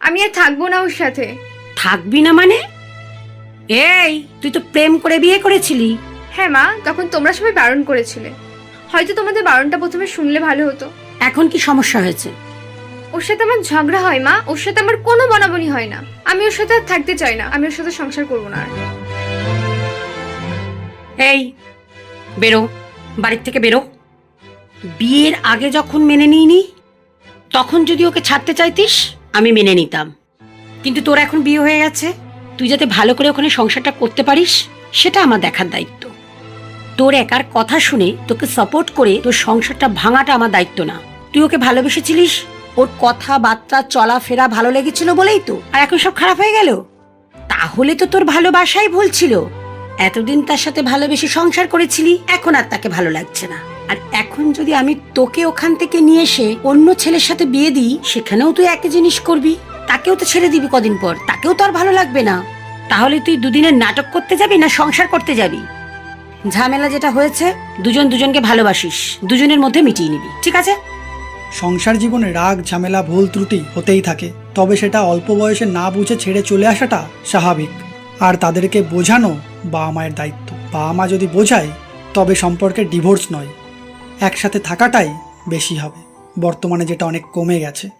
আমি আর থাকব না ওর সাথে। থাকবি না মানে? এই তুই তো প্রেম করে বিয়ে করেছিলি। হ্যাঁ মা তখন তোমরা সবাই বারণ করেছিলে। হয়তো তোমাদের বারণটা প্রথমে শুনলে ভালো হতো। এখন কি সমস্যা হয়েছে? ওর সাথে আমার ঝগড়া হয় মা ওর সাথে আমার কোনো বনাবনি হয় না। আমি ওর সাথে আর থাকতে চাই না আমি ওর সাথে সংসার করব না আর। এই বেরো বাড়ির থেকে বেরো। বিয়ের আগে যখন মেনে নিইনি তখন যদি ওকে ছাড়তে চাইতিস আমি মেনে নিতাম। কিন্তু তোর এখন বিয়ে হয়ে গেছে। তুই যাতে ভালো করে ওখানে সংসারটা করতে পারিস, সেটা আমার দেখার দায়িত্ব। তোর একার কথা শুনে তোকে সাপোর্ট করে তোর সংসারটা ভাঙাটা আমার দায়িত্ব না। তুই ওকে ভালোবেসেছিলিস? ওর কথাবার্তা, চলাফেরা ভালো লেগেছিল বলেই তো। আর এখন সব খারাপ হয়ে গেল? তাহলে তো তোর ভালোবাসাই ভুল ছিল। এতদিন তার সাথে ভালোবেসে সংসার করেছিলি, এখন আর তাকে ভালো লাগছে না। আর এখন যদি আমি তোকে ওখান থেকে নিয়ে এসে অন্য ছেলের সাথে বিয়ে দিই, সেখানেও তুই একই জিনিস করবি? তাকেও তো ছেড়ে দিবি কদিন পর। তাকেও তো আর ভালো লাগবে না। তাহলে তুই দুদিনের নাটক করতে যাবি না সংসার করতে যাবি? ঝামেলা যেটা হয়েছে, দুজন দুজনকে ভালোবাসিস। দুজনের মধ্যে মিটিয়ে নিবি, ঠিক আছে? সংসার জীবনে রাগ, ঝামেলা, ভুল ত্রুটি হতেই থাকে। তবে সেটা অল্প বয়সে না বুঝে ছেড়ে চলে আসাটা স্বাভাবিক। আর তাদেরকে বোঝানো বাবা মায়ের দায়িত্ব। বাবা মা যদি বোঝায়, তবে সম্পর্কে ডিভোর্স নয়। একসাথে থাকাটাই বেশি হবে। বর্তমানে যেটা অনেক কমে গেছে।